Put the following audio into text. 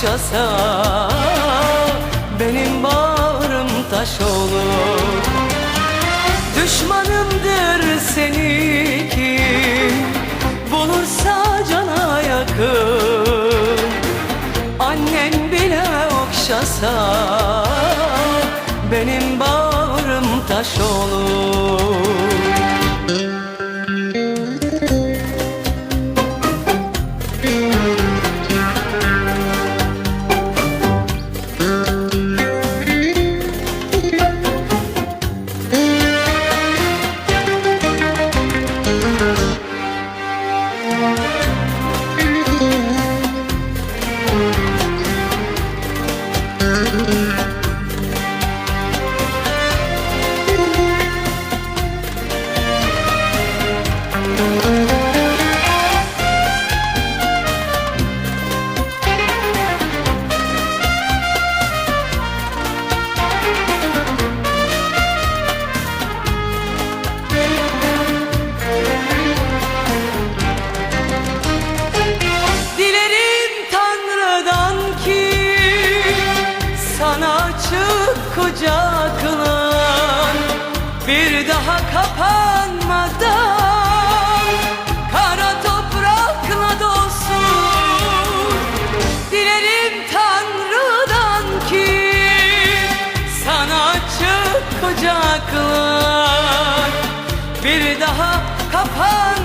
okşasa Benim bağrım taş olur. Düşmanımdır seni kim Bulursa cana yakın. Annen bile okşasa Benim bağrım taş olur açık kucaklan bir daha kapanmadan kara toprakla dolsun. Dilerim Tanrı'dan ki sana açık kucaklan bir daha kapanmadan